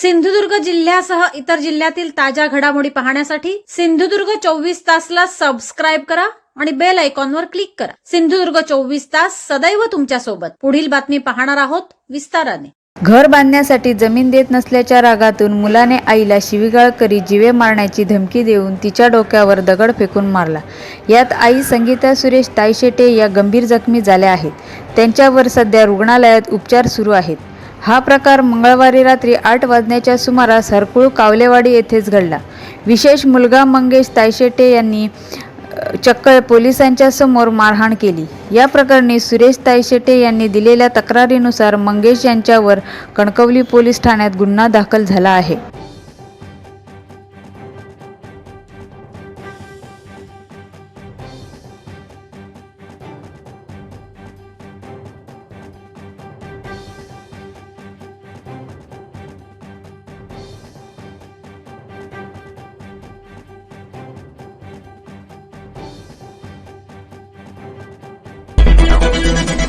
सिंधुदुर्ग जिल्ह्यासह इतर जिल्ह्यातील ताज्या घडामोडी पाहण्यासाठी सिंधुदुर्ग चोवीस तासला सबस्क्राईब करा आणि बेल आयकॉनवर क्लिक करा. सिंधुदुर्ग चोवीस तास सदैव तुमच्यासोबत पुढील बातमी पाहणार आहोत विस्ताराने. घर बांधण्यासाठी जमीन देत नसल्याच्या रागातून मुलाने आईला शिवीगाळ करीत जीवे मारण्याची धमकी देऊन तिच्या डोक्यावर दगड फेकून मारला. यात आई संगीता सुरेश तायशेटे या गंभीर जखमी झाल्या आहेत. त्यांच्यावर सध्या रुग्णालयात उपचार सुरू आहेत. हा प्रकार मंगळवारी रात्री आठ वाजण्याच्या सुमारास हरकुळ कावलेवाडी येथेच घडला. विशेष मुलगा मंगेश तायशेटे यांनी चक्कळ पोलिसांच्या समोर मारहाण केली. या प्रकरणी सुरेश तायशेटे यांनी दिलेल्या तक्रारीनुसार मंगेश यांच्यावर कणकवली पोलीस ठाण्यात गुन्हा दाखल झाला आहे.